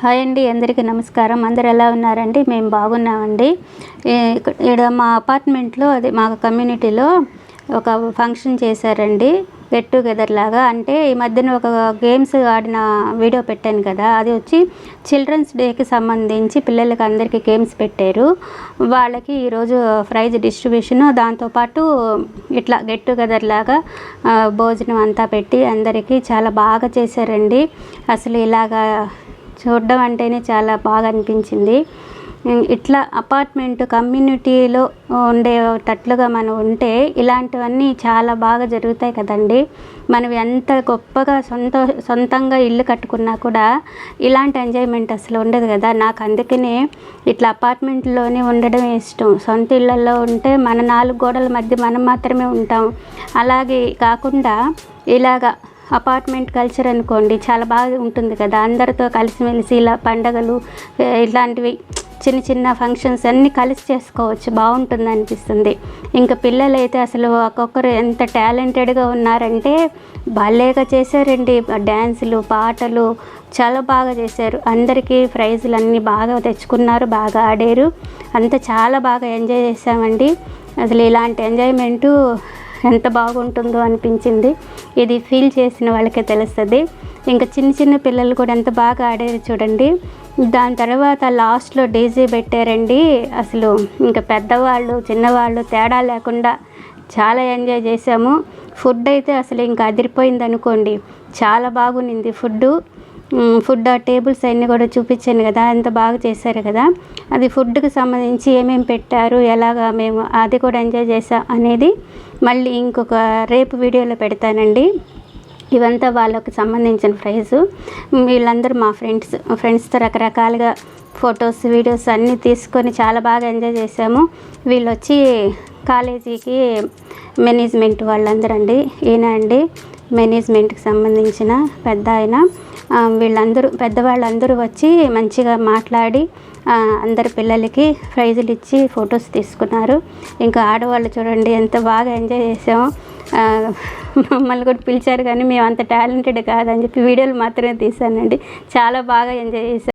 Hi అండి అందరికీ నమస్కారం. అందరు ఎలా ఉన్నారండి? మేము బాగున్నామండి. ఇక్కడ మా అపార్ట్మెంట్లో అది మా కమ్యూనిటీలో ఒక ఫంక్షన్ చేశారండి. గెట్ టుగెదర్ లాగా. అంటే ఈ మధ్యన ఒక గేమ్స్ ఆడిన వీడియో పెట్టాను కదా అది వచ్చి చిల్డ్రన్స్ డేకి సంబంధించి పిల్లలకి అందరికీ గేమ్స్ పెట్టారు. వాళ్ళకి ఈరోజు ప్రైజ్ డిస్ట్రిబ్యూషన్. దాంతోపాటు ఇట్లా గెట్ టుగెదర్ లాగా భోజనం అంతా పెట్టి అందరికీ చాలా బాగా చేశారండి. అసలు ఇలాగా చూడడం అంటేనే చాలా బాగా అనిపించింది ఇట్లా అపార్ట్మెంట్ కమ్యూనిటీలో ఉండేటట్లుగా మనం ఉంటే ఇలాంటివన్నీ చాలా బాగా జరుగుతాయి కదండి. మనం ఎంత గొప్పగా సొంత సొంతంగా ఇల్లు కట్టుకున్నా కూడా ఇలాంటి ఎంజాయ్మెంట్ అసలు ఉండదు కదా. నాకు అందుకనే ఇట్లా అపార్ట్మెంట్లోనే ఉండడం ఇష్టం. సొంత ఇళ్ళల్లో ఉంటే మన నాలుగు గోడల మధ్య మనం మాత్రమే ఉంటాం. అలాగే కాకుండా ఇలాగా అపార్ట్మెంట్ కల్చర్ అనుకోండి చాలా బాగా ఉంటుంది కదా. అందరితో కలిసిమెలిసి ఇలా పండగలు ఇలాంటివి చిన్న చిన్న ఫంక్షన్స్ అన్నీ కలిసి చేసుకోవచ్చు. బాగుంటుంది అనిపిస్తుంది. ఇంకా పిల్లలు అయితే అసలు ఒక్కొక్కరు ఎంత టాలెంటెడ్గా ఉన్నారంటే భలేగా చేశారండి. డ్యాన్సులు పాటలు చాలా బాగా చేశారు. అందరికీ ప్రైజులు అన్నీ బాగా తెచ్చుకున్నారు బాగా ఆడారు. అంతా చాలా బాగా ఎంజాయ్ చేసామండి అసలు ఇలాంటి ఎంజాయ్మెంటు ఎంత బాగుంటుందో అనిపించింది. ఇది ఫీల్ చేసిన వాళ్ళకే తెలుస్తుంది. ఇంకా చిన్న చిన్న పిల్లలు కూడా ఎంత బాగా ఆడారు చూడండి. దాని తర్వాత లాస్ట్లో డీజే పెట్టారండి. అసలు ఇంకా పెద్దవాళ్ళు చిన్నవాళ్ళు తేడా లేకుండా చాలా ఎంజాయ్ చేసాము ఫుడ్ అయితే అసలు ఇంకా అదిరిపోయింది అనుకోండి చాలా బాగుంది ఫుడ్డు. ఫుడ్ ఆ టేబుల్స్ అన్నీ కూడా చూపించాను కదా అంత బాగా చేశారు కదా. అది ఫుడ్కి సంబంధించి ఏమేమి పెట్టారు ఎలాగా మేము అది కూడా ఎంజాయ్ చేసాం అనేది మళ్ళీ ఇంకొక రేపు వీడియోలో పెడతానండి. ఇవంతా వాళ్ళకి సంబంధించిన ప్రైజు వీళ్ళందరూ మా ఫ్రెండ్స్ ఫ్రెండ్స్తో రకరకాలుగా ఫొటోస్ వీడియోస్ అన్నీ తీసుకొని చాలా బాగా ఎంజాయ్ చేసాము వీళ్ళు వచ్చి కాలేజీకి మేనేజ్మెంట్ వాళ్ళందరూ అండి ఈయన అండి. మేనేజ్మెంట్కి సంబంధించిన పెద్ద ఆయన. వీళ్ళందరూ పెద్దవాళ్ళందరూ వచ్చి మంచిగా మాట్లాడి అందరి పిల్లలకి ప్రైజులు ఇచ్చి ఫొటోస్ తీసుకున్నారు. ఇంకా ఆడవాళ్ళు చూడండి ఎంత బాగా ఎంజాయ్ చేసాము మమ్మల్ని కూడా పిలిచారు కానీ మేము అంత టాలెంటెడ్ కాదని చెప్పి వీడియోలు మాత్రమే తీసానండి చాలా బాగా ఎంజాయ్ చేశాం.